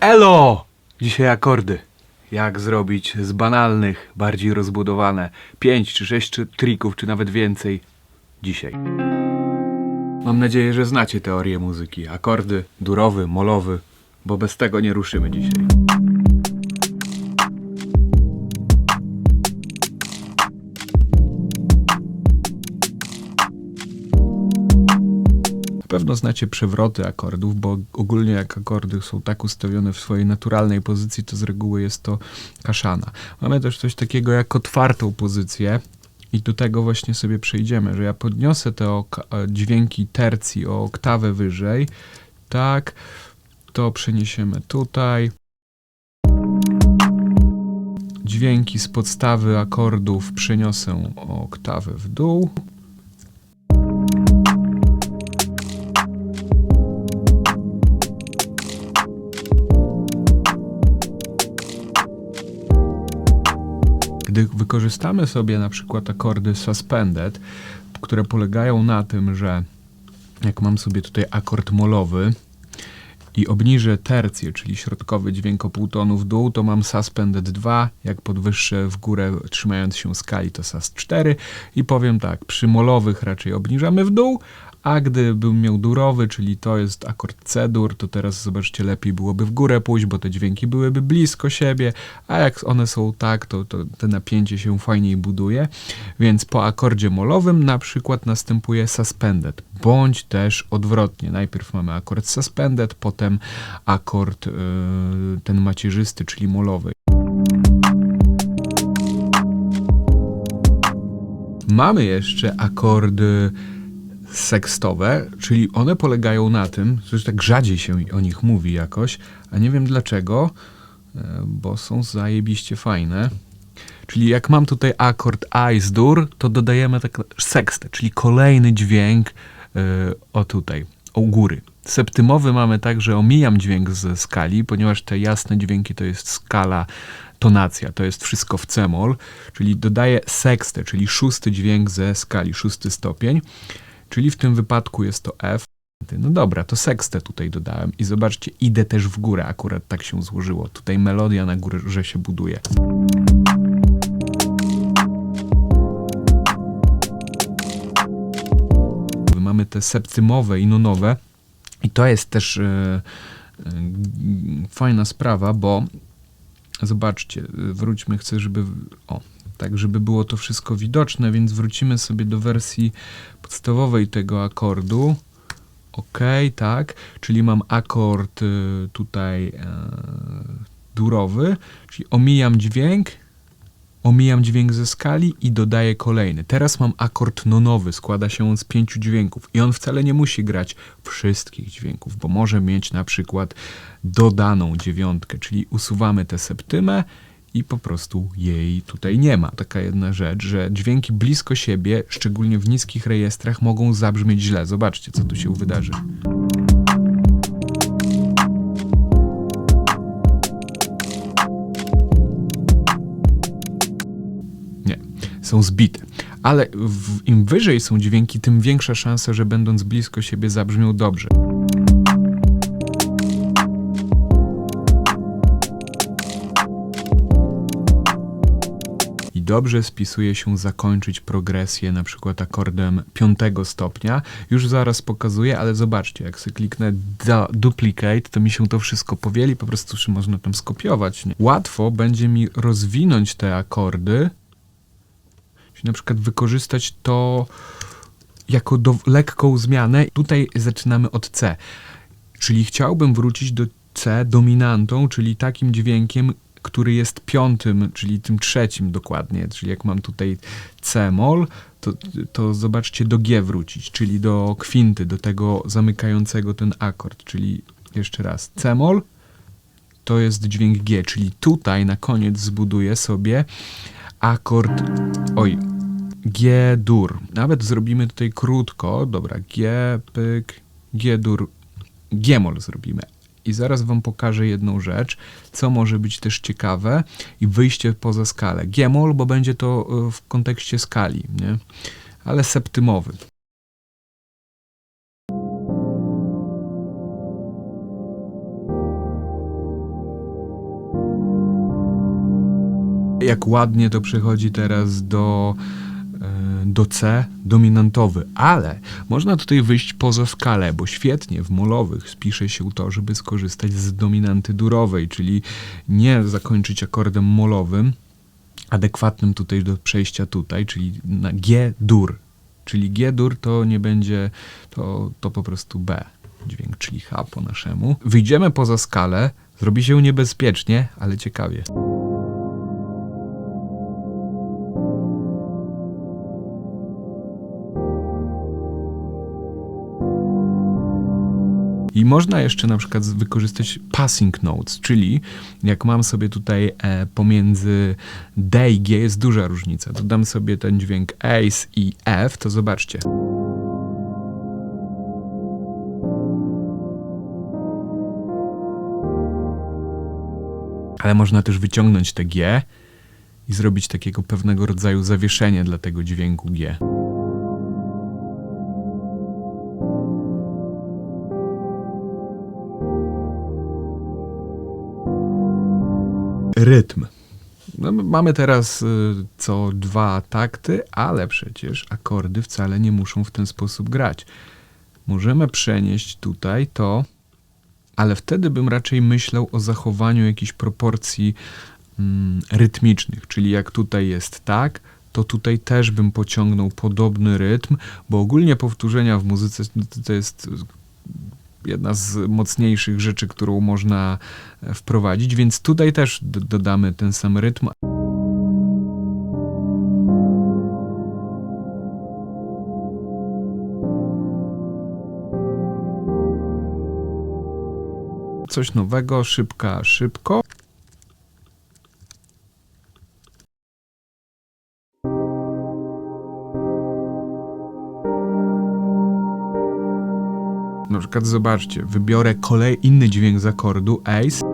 Elo! Dzisiaj akordy. Jak zrobić z banalnych, bardziej rozbudowane 5 czy 6 trików, czy nawet więcej dzisiaj. Mam nadzieję, że znacie teorię muzyki. Akordy, durowy, molowy, bo bez tego nie ruszymy dzisiaj. Pewno znacie przewroty akordów, bo ogólnie jak akordy są tak ustawione w swojej naturalnej pozycji, to z reguły jest to kaszana. Mamy też coś takiego jak otwartą pozycję i do tego właśnie sobie przejdziemy, że ja podniosę te e, dźwięki tercji o oktawę wyżej, tak, to przeniesiemy tutaj. Dźwięki z podstawy akordów przeniosę o oktawę w dół. Gdy wykorzystamy sobie na przykład akordy suspended, które polegają na tym, że jak mam sobie tutaj akord molowy i obniżę tercję, czyli środkowy dźwięk o pół tonu w dół, to mam suspended 2, jak podwyższę w górę trzymając się skali to sus 4 i powiem tak, przy molowych raczej obniżamy w dół, a gdybym miał durowy, czyli to jest akord C-dur, to teraz zobaczcie, lepiej byłoby w górę pójść, bo te dźwięki byłyby blisko siebie, a jak one są tak, to, to te napięcie się fajniej buduje. Więc po akordzie molowym na przykład następuje suspended, bądź też odwrotnie. Najpierw mamy akord suspended, potem akord yy, ten macierzysty, czyli molowy. Mamy jeszcze akordy sekstowe, czyli one polegają na tym, że tak rzadziej się o nich mówi jakoś, a nie wiem dlaczego, e, bo są zajebiście fajne. Czyli jak mam tutaj akord A z dur, to dodajemy tak sekstę, czyli kolejny dźwięk e, o tutaj, u góry. Septymowy mamy tak, że omijam dźwięk ze skali, ponieważ te jasne dźwięki to jest skala, tonacja, to jest wszystko w c-moll, czyli dodaję sekstę, czyli szósty dźwięk ze skali, szósty stopień, czyli w tym wypadku jest to F. No dobra, to sekstę tutaj dodałem i zobaczcie, idę też w górę, akurat tak się złożyło. Tutaj melodia na górze się buduje. Mamy te septymowe i nonowe i to jest też e, e, fajna sprawa, bo zobaczcie, wróćmy, chcę, żeby o, tak, żeby było to wszystko widoczne, więc wrócimy sobie do wersji podstawowej tego akordu. Ok, tak, czyli mam akord y, tutaj e, durowy, czyli omijam dźwięk, omijam dźwięk ze skali i dodaję kolejny. Teraz mam akord nonowy, składa się on z pięciu dźwięków i on wcale nie musi grać wszystkich dźwięków, bo może mieć na przykład dodaną dziewiątkę, czyli usuwamy tę septymę i po prostu jej tutaj nie ma. Taka jedna rzecz, że dźwięki blisko siebie, szczególnie w niskich rejestrach, mogą zabrzmieć źle. Zobaczcie, co tu się wydarzy. Nie, są zbite. Ale w, im wyżej są dźwięki, tym większa szansa, że będąc blisko siebie zabrzmią dobrze. Dobrze spisuje się zakończyć progresję na przykład akordem piątego stopnia. Już zaraz pokazuję, ale zobaczcie, jak sobie kliknę duplicate, to mi się to wszystko powieli, po prostu czy można tam skopiować. Nie? Łatwo będzie mi rozwinąć te akordy, czyli na przykład wykorzystać to jako do, lekką zmianę. Tutaj zaczynamy od C, czyli chciałbym wrócić do C dominantą, czyli takim dźwiękiem, który jest piątym, czyli tym trzecim dokładnie, czyli jak mam tutaj C-moll, to, to zobaczcie do G wrócić, czyli do kwinty, do tego zamykającego ten akord, czyli jeszcze raz C-moll to jest dźwięk G, czyli tutaj na koniec zbuduję sobie akord, oj, G-dur. Nawet zrobimy tutaj krótko, dobra, G, pyk, G-dur, G-moll zrobimy i zaraz wam pokażę jedną rzecz, co może być też ciekawe i wyjście poza skalę. Giemol, bo będzie to e, w kontekście skali, nie? ale septymowy. Jak ładnie to przychodzi teraz do do C dominantowy, ale można tutaj wyjść poza skalę, bo świetnie w molowych spisze się to, żeby skorzystać z dominanty durowej, czyli nie zakończyć akordem molowym, adekwatnym tutaj do przejścia tutaj, czyli na G dur. Czyli G dur to nie będzie, to, to po prostu B dźwięk, czyli H po naszemu. Wyjdziemy poza skalę, zrobi się niebezpiecznie, ale ciekawie. Można jeszcze na przykład wykorzystać passing notes, czyli jak mam sobie tutaj e, pomiędzy D i G jest duża różnica. Dodam sobie ten dźwięk Ace i F, to zobaczcie. Ale można też wyciągnąć te G i zrobić takiego pewnego rodzaju zawieszenie dla tego dźwięku G. Rytm. No, mamy teraz y, co dwa takty, ale przecież akordy wcale nie muszą w ten sposób grać. Możemy przenieść tutaj to, ale wtedy bym raczej myślał o zachowaniu jakichś proporcji mm, rytmicznych, czyli jak tutaj jest tak, to tutaj też bym pociągnął podobny rytm, bo ogólnie powtórzenia w muzyce to, jest jedna z mocniejszych rzeczy, którą można e, wprowadzić, więc tutaj też dodamy ten sam rytm. Coś nowego, szybka, szybko. Na przykład zobaczcie, wybiorę kolej inny dźwięk z akordu Ace.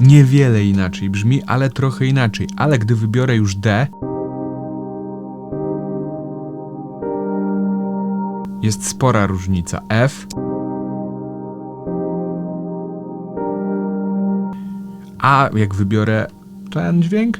Niewiele inaczej brzmi, ale trochę inaczej. Ale gdy wybiorę już D, jest spora różnica. F. A jak wybiorę ten dźwięk,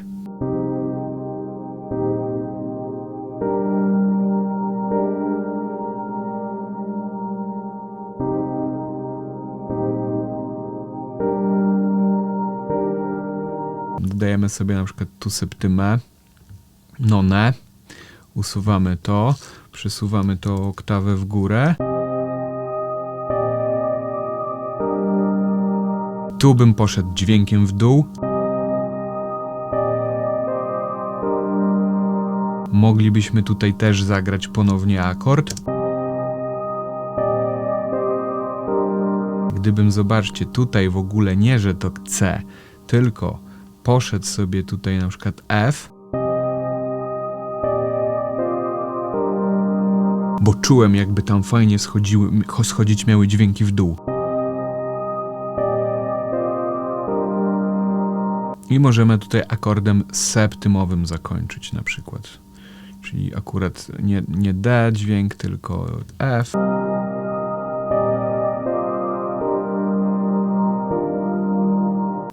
dodajemy sobie na przykład tu septymę, nonę, usuwamy to, przesuwamy to oktawę w górę. Tu bym poszedł dźwiękiem w dół. Moglibyśmy tutaj też zagrać ponownie akord. Gdybym, zobaczcie, tutaj w ogóle nie, że to C, tylko poszedł sobie tutaj na przykład F, bo czułem jakby tam fajnie schodziły, schodzić miały dźwięki w dół. I możemy tutaj akordem septymowym zakończyć na przykład. Czyli akurat nie, nie D dźwięk, tylko F.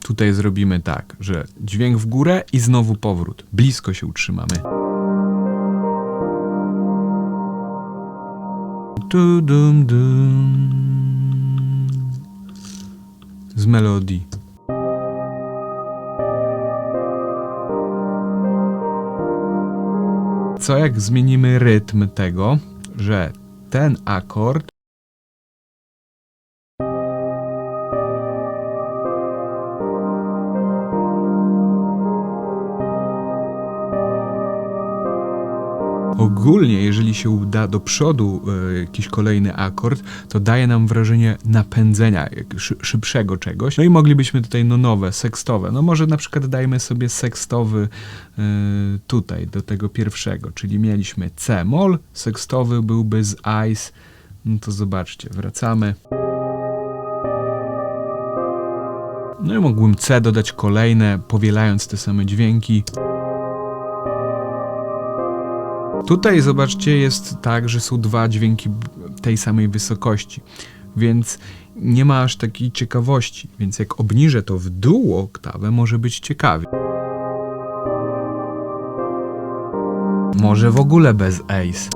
Tutaj zrobimy tak, że dźwięk w górę i znowu powrót. Blisko się utrzymamy. Tu dum dum. Z melodii. Co jak zmienimy rytm tego, że ten akord Ogólnie, jeżeli się uda do przodu e, jakiś kolejny akord, to daje nam wrażenie napędzenia, szybszego czegoś. No i moglibyśmy tutaj no nowe, sekstowe. No może na przykład dajmy sobie sekstowy e, tutaj, do tego pierwszego, czyli mieliśmy C-moll, sekstowy byłby z ice. No to zobaczcie, wracamy. No i mógłbym C dodać kolejne, powielając te same dźwięki. Tutaj zobaczcie, jest tak, że są dwa dźwięki tej samej wysokości, więc nie ma aż takiej ciekawości, więc jak obniżę to w dół oktawę, może być ciekawie. Może w ogóle bez ace.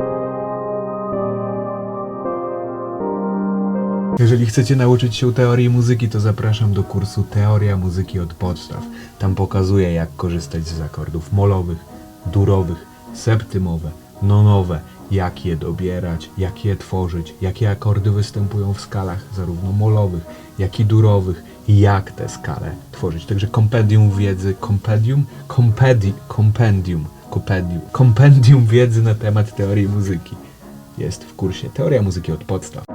Jeżeli chcecie nauczyć się teorii muzyki, to zapraszam do kursu Teoria muzyki od podstaw. Tam pokazuję, jak korzystać z akordów molowych, durowych, septymowe, nonowe, jak je dobierać, jak je tworzyć, jakie akordy występują w skalach zarówno molowych, jak i durowych i jak te skale tworzyć. Także kompendium wiedzy, kompendium, kompedi, kompendium, kompendium, kompendium wiedzy na temat teorii muzyki jest w kursie Teoria muzyki od podstaw.